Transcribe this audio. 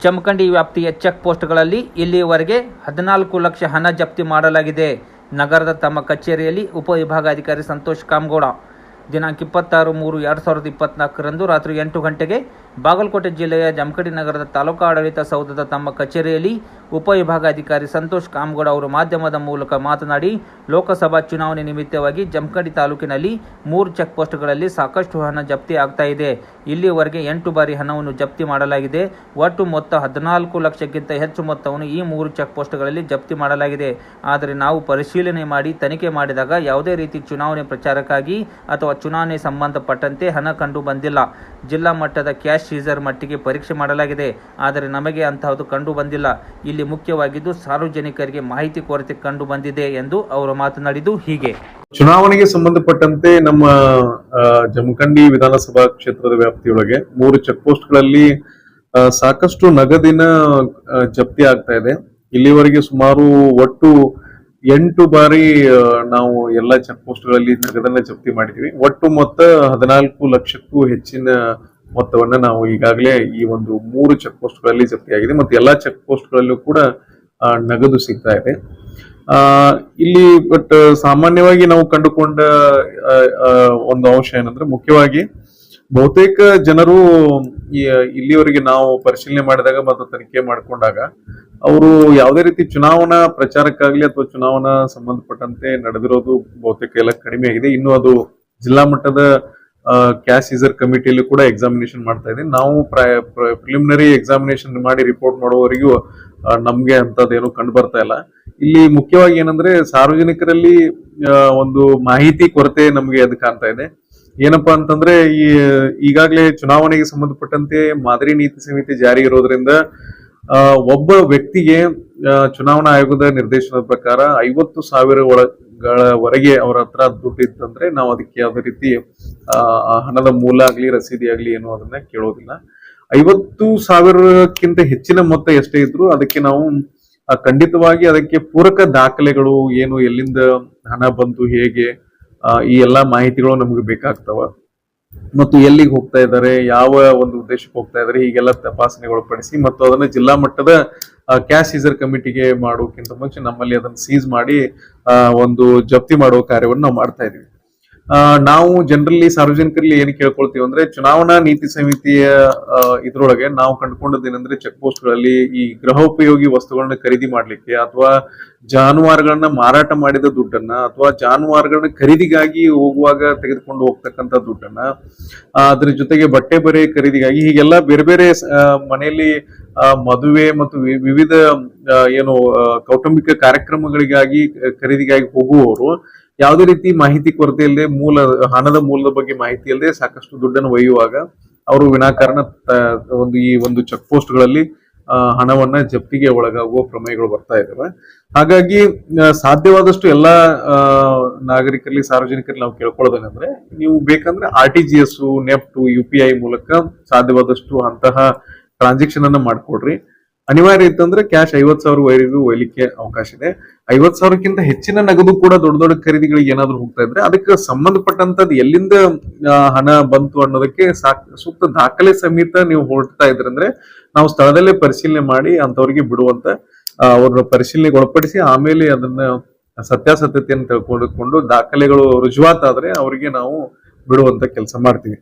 ಜಮಖಂಡಿ ವ್ಯಾಪ್ತಿಯ ಚೆಕ್ ಪೋಸ್ಟ್ಗಳಲ್ಲಿ ಇಲ್ಲಿಯವರೆಗೆ ಹದಿನಾಲ್ಕು ಲಕ್ಷ ಹಣ ಜಪ್ತಿ ಮಾಡಲಾಗಿದೆ. ನಗರದ ತಮ್ಮ ಕಚೇರಿಯಲ್ಲಿ ಉಪವಿಭಾಗಾಧಿಕಾರಿ ಸಂತೋಷ್ ಕಾಮಗೌಡ. ದಿನಾಂಕ ಇಪ್ಪತ್ತಾರು ಮೂರು ಎರಡು ಸಾವಿರದ ಇಪ್ಪತ್ನಾಲ್ಕರಂದು ರಾತ್ರಿ ಎಂಟು ಗಂಟೆಗೆ ಬಾಗಲಕೋಟೆ ಜಿಲ್ಲೆಯ ಜಮಖಡಿ ನಗರದ ತಾಲೂಕಾ ಆಡಳಿತ ಸೌಧದ ತಮ್ಮ ಕಚೇರಿಯಲ್ಲಿ ಉಪವಿಭಾಗಾಧಿಕಾರಿ ಸಂತೋಷ್ ಕಾಮಗೌಡ ಅವರು ಮಾಧ್ಯಮದ ಮೂಲಕ ಮಾತನಾಡಿ, ಲೋಕಸಭಾ ಚುನಾವಣೆ ನಿಮಿತ್ತವಾಗಿ ಜಮಖಂಡಿ ತಾಲೂಕಿನಲ್ಲಿ ಮೂರು ಚೆಕ್ ಪೋಸ್ಟ್ಗಳಲ್ಲಿ ಸಾಕಷ್ಟು ಹಣ ಜಪ್ತಿ ಆಗ್ತಾ ಇದೆ. ಇಲ್ಲಿಯವರೆಗೆ ಎಂಟು ಬಾರಿ ಹಣವನ್ನು ಜಪ್ತಿ ಮಾಡಲಾಗಿದೆ. ಒಟ್ಟು ಮೊತ್ತ ಹದಿನಾಲ್ಕು ಲಕ್ಷಕ್ಕಿಂತ ಹೆಚ್ಚು ಮೊತ್ತವನ್ನು ಈ ಮೂರು ಚೆಕ್ ಪೋಸ್ಟ್ಗಳಲ್ಲಿ ಜಪ್ತಿ ಮಾಡಲಾಗಿದೆ. ಆದರೆ ನಾವು ಪರಿಶೀಲನೆ ಮಾಡಿ ತನಿಖೆ ಮಾಡಿದಾಗ ಯಾವುದೇ ರೀತಿ ಚುನಾವಣೆ ಪ್ರಚಾರಕ್ಕಾಗಿ ಅಥವಾ ಚುನಾವಣೆ ಸಂಬಂಧಪಟ್ಟಂತೆ ಹಣ ಕಂಡು ಬಂದಿಲ್ಲ ಜಿಲ್ಲಾ ಮಟ್ಟದ ಕ್ಯಾಶ್ ಸೀಸರ್ ಮಟ್ಟಿಗೆ ಪರೀಕ್ಷೆ ಮಾಡಲಾಗಿದೆ. ಆದರೆ ನಮಗೆ ಅಂತಹದ್ದು ಕಂಡು ಬಂದಿಲ್ಲ. ಇಲ್ಲಿ ಮುಖ್ಯವಾಗಿದ್ದು ಸಾರ್ವಜನಿಕರಿಗೆ ಮಾಹಿತಿ ಕೊರತೆ ಕಂಡು ಬಂದಿದೆ ಎಂದು ಅವರು ಮಾತನಾಡಿದ್ದು ಹೀಗೆ. ಚುನಾವಣೆಗೆ ಸಂಬಂಧಪಟ್ಟಂತೆ ನಮ್ಮ ಜಮಖಂಡಿ ವಿಧಾನಸಭಾ ಕ್ಷೇತ್ರದ ವ್ಯಾಪ್ತಿಯೊಳಗೆ ಮೂರು ಚೆಕ್ ಪೋಸ್ಟ್ಗಳಲ್ಲಿ ಸಾಕಷ್ಟು ನಗದಿನ ಜಪ್ತಿ ಆಗ್ತಾ ಇದೆ. ಇಲ್ಲಿವರೆಗೆ ಸುಮಾರು ಒಟ್ಟು ಎಂಟು ಬಾರಿ ನಾವು ಎಲ್ಲ ಚೆಕ್ ಪೋಸ್ಟ್ಗಳಲ್ಲಿ ನಗದನ್ನ ಜಪ್ತಿ ಮಾಡಿದ್ದೀವಿ. ಒಟ್ಟು ಮೊತ್ತ ಹದಿನಾಲ್ಕು ಲಕ್ಷಕ್ಕೂ ಹೆಚ್ಚಿನ ಮೊತ್ತವನ್ನ ನಾವು ಈಗಾಗಲೇ ಈ ಒಂದು ಮೂರು ಚೆಕ್ ಪೋಸ್ಟ್ಗಳಲ್ಲಿ ಜಪ್ತಿ ಆಗಿದೆ ಮತ್ತು ಎಲ್ಲಾ ಚೆಕ್ ಪೋಸ್ಟ್ಗಳಲ್ಲೂ ಕೂಡ ನಗದು ಸಿಗ್ತಾ ಇದೆ. ಇಲ್ಲಿ ಬಟ್ ಸಾಮಾನ್ಯವಾಗಿ ನಾವು ಕಂಡುಕೊಂಡ ಒಂದು ಅಂಶ ಏನಂದ್ರೆ ಮುಖ್ಯವಾಗಿ ಬಹುತೇಕ ಜನರು ಇಲ್ಲಿವರೆಗೆ ನಾವು ಪರಿಶೀಲನೆ ಮಾಡಿದಾಗ ಮತ್ತು ತನಿಖೆ ಮಾಡಿಕೊಂಡಾಗ ಅವರು ಯಾವುದೇ ರೀತಿ ಚುನಾವಣಾ ಪ್ರಚಾರಕ್ಕಾಗಲಿ ಅಥವಾ ಚುನಾವಣಾ ಸಂಬಂಧಪಟ್ಟಂತೆ ನಡೆದಿರೋದು ಬಹುತೇಕ ಎಲ್ಲ ಕಡಿಮೆ ಆಗಿದೆ. ಇನ್ನು ಅದು ಜಿಲ್ಲಾ ಮಟ್ಟದ ಕ್ಯಾಶ್ ಸೀಸರ್ ಕಮಿಟಿಯಲ್ಲಿ ಕೂಡ ಎಕ್ಸಾಮಿನೇಷನ್ ಮಾಡ್ತಾ ಇದೆ ನಾವು ಪ್ರಿಲಿಮಿನರಿ ಎಕ್ಸಾಮಿನೇಷನ್ ಮಾಡಿ ರಿಪೋರ್ಟ್ ಮಾಡುವವರಿಗೂ ನಮಗೆ ಅಂತದೇನು ಕಂಡು ಬರ್ತಾ ಇಲ್ಲ. ಇಲ್ಲಿ ಮುಖ್ಯವಾಗಿ ಏನಂದ್ರೆ ಸಾರ್ವಜನಿಕರಲ್ಲಿ ಒಂದು ಮಾಹಿತಿ ಕೊರತೆ ನಮಗೆ ಅದು ಕಾಣ್ತಾ ಇದೆ. ಏನಪ್ಪಾ ಅಂತಂದ್ರೆ ಈ, ಈಗಾಗಲೇ ಚುನಾವಣೆಗೆ ಸಂಬಂಧಪಟ್ಟಂತೆ ಮಾದರಿ ನೀತಿ ಸಂಹಿತೆ ಜಾರಿ ಇರೋದ್ರಿಂದ ಒಬ್ಬ ವ್ಯಕ್ತಿಗೆ ಚುನಾವಣಾ ಆಯೋಗದ ನಿರ್ದೇಶನದ ಪ್ರಕಾರ ಐವತ್ತು ಸಾವಿರ ಒಳಗಳವರೆಗೆ ಅವರ ಹತ್ರ ದುಡ್ಡು ಇತ್ತಂದ್ರೆ ನಾವು ಅದಕ್ಕೆ ಯಾವುದೇ ರೀತಿ ಹಣದ ಮೂಲ ಆಗಲಿ, ರಸೀದಿ ಆಗಲಿ ಏನು ಅದನ್ನ ಕೇಳೋದಿಲ್ಲ. ಐವತ್ತು ಸಾವಿರಕ್ಕಿಂತ ಹೆಚ್ಚಿನ ಮೊತ್ತ ಎಷ್ಟೇ ಇದ್ರು ಅದಕ್ಕೆ ನಾವು ಖಂಡಿತವಾಗಿ ಅದಕ್ಕೆ ಪೂರಕ ದಾಖಲೆಗಳು ಏನು, ಎಲ್ಲಿಂದ ಹಣ ಬಂತು, ಹೇಗೆ ಈ ಎಲ್ಲಾ ಮಾಹಿತಿಗಳು ನಮಗೆ ಬೇಕಾಗ್ತವ. ಮತ್ತು ಎಲ್ಲಿಗೆ ಹೋಗ್ತಾ ಇದ್ದಾರೆ, ಯಾವ ಒಂದು ಉದ್ದೇಶಕ್ಕೆ ಹೋಗ್ತಾ ಇದ್ದಾರೆ, ಹೀಗೆಲ್ಲ ತಪಾಸಣೆಗಳು ಒಳಪಡಿಸಿ ಮತ್ತು ಅದನ್ನ ಜಿಲ್ಲಾ ಮಟ್ಟದ ಕ್ಯಾಶ್ ಸೀಸರ್ ಕಮಿಟಿಗೆ ಮಾಡೋಕ್ಕಿಂತ ಮುಂಚೆ ನಮ್ಮಲ್ಲಿ ಅದನ್ನು ಸೀಸ್ ಮಾಡಿ ಒಂದು ಜಪ್ತಿ ಮಾಡುವ ಕಾರ್ಯವನ್ನು ನಾವು ಮಾಡ್ತಾ ಇದೀವಿ ನಾವು ಜನರಲ್ಲಿ ಸಾರ್ವಜನಿಕರಲ್ಲಿ ಏನು ಕೇಳ್ಕೊಳ್ತೀವಿ ಅಂದ್ರೆ ಚುನಾವಣಾ ನೀತಿ ಸಮಿತಿಯ ಇದರೊಳಗೆ ನಾವು ಕಂಡುಕೊಂಡದ್ದು ಏನಂದ್ರೆ ಚೆಕ್ ಪೋಸ್ಟ್ಗಳಲ್ಲಿ ಈ ಗೃಹೋಪಯೋಗಿ ವಸ್ತುಗಳನ್ನ ಖರೀದಿ ಮಾಡ್ಲಿಕ್ಕೆ ಅಥವಾ ಜಾನುವಾರುಗಳನ್ನ ಮಾರಾಟ ಮಾಡಿದ ದುಡ್ಡನ್ನ ಅಥವಾ ಜಾನುವಾರುಗಳನ್ನ ಖರೀದಿಗಾಗಿ ಹೋಗುವಾಗ ತೆಗೆದುಕೊಂಡು ಹೋಗ್ತಕ್ಕಂಥ ದುಡ್ಡನ್ನ ಅದ್ರ ಜೊತೆಗೆ ಬಟ್ಟೆ ಬರೆ ಖರೀದಿಗಾಗಿ ಹೀಗೆಲ್ಲ ಬೇರೆ ಬೇರೆ ಮನೆಯಲ್ಲಿ ಮದುವೆ ಮತ್ತು ವಿವಿಧ ಏನು ಕೌಟುಂಬಿಕ ಕಾರ್ಯಕ್ರಮಗಳಿಗಾಗಿ ಖರೀದಿಗಾಗಿ ಹೋಗುವವರು ಯಾವುದೇ ರೀತಿ ಮಾಹಿತಿ ಕೊರತೆ ಇಲ್ಲದೆ ಮೂಲ, ಹಣದ ಮೂಲದ ಬಗ್ಗೆ ಮಾಹಿತಿ ಇಲ್ಲದೆ ಸಾಕಷ್ಟು ದುಡ್ಡನ್ನು ಒಯ್ಯುವಾಗ ಅವರು ವಿನಾಕಾರಣ ಒಂದು ಈ ಒಂದು ಚೆಕ್ ಪೋಸ್ಟ್ಗಳಲ್ಲಿ ಗಳಲ್ಲಿ ಹಣವನ್ನ ಜಪ್ತಿಗೆ ಒಳಗಾಗುವ ಪ್ರಮೇಯಗಳು ಬರ್ತಾ ಇದಾವೆ. ಹಾಗಾಗಿ ಸಾಧ್ಯವಾದಷ್ಟು ಎಲ್ಲಾ ನಾಗರಿಕರಲ್ಲಿ, ಸಾರ್ವಜನಿಕರಲ್ಲಿ ನಾವು ಕೇಳ್ಕೊಳ್ಳೋದೇನೆಂದ್ರೆ, ನೀವು ಬೇಕಂದ್ರೆ R T G S, NEFT, U P I ಮೂಲಕ ಸಾಧ್ಯವಾದಷ್ಟು ಅಂತಹ ಟ್ರಾನ್ಸಾಕ್ಷನ್ ಅನ್ನ ಮಾಡ್ಕೊಡ್ರಿ. ಅನಿವಾರ್ಯ ಇತ್ತಂದ್ರೆ ಕ್ಯಾಶ್ ಐವತ್ ಸಾವಿರವರೆಗೂ ಒಯ್ಲಿಕ್ಕೆ ಅವಕಾಶ ಇದೆ. ಐವತ್ ಸಾವಿರಕ್ಕಿಂತ ಹೆಚ್ಚಿನ ನಗದು ಕೂಡ ದೊಡ್ಡ ದೊಡ್ಡ ಖರೀದಿಗಳಿಗೆ ಏನಾದ್ರು ಹೋಗ್ತಾ ಇದ್ರೆ ಅದಕ್ಕೆ ಸಂಬಂಧಪಟ್ಟಂತದ್ದು ಎಲ್ಲಿಂದ ಹಣ ಬಂತು ಅನ್ನೋದಕ್ಕೆ ಸಾಕ್, ಸೂಕ್ತ ದಾಖಲೆ ಸಮೇತ ನೀವು ಹೊರಡ್ತಾ ಇದ್ರಂದ್ರೆ ನಾವು ಸ್ಥಳದಲ್ಲೇ ಪರಿಶೀಲನೆ ಮಾಡಿ ಅಂತವ್ರಿಗೆ ಬಿಡುವಂತ ಅವ್ರನ್ನ ಪರಿಶೀಲನೆಗೆ ಒಳಪಡಿಸಿ ಆಮೇಲೆ ಅದನ್ನ ಸತ್ಯಾಸತ್ಯತೆಯನ್ನು ತಿಳ್ಕೊಂಡುಕೊಂಡು ದಾಖಲೆಗಳು ರುಜುವಾತಾದ್ರೆ ಅವರಿಗೆ ನಾವು ಬಿಡುವಂತ ಕೆಲಸ ಮಾಡ್ತೀವಿ.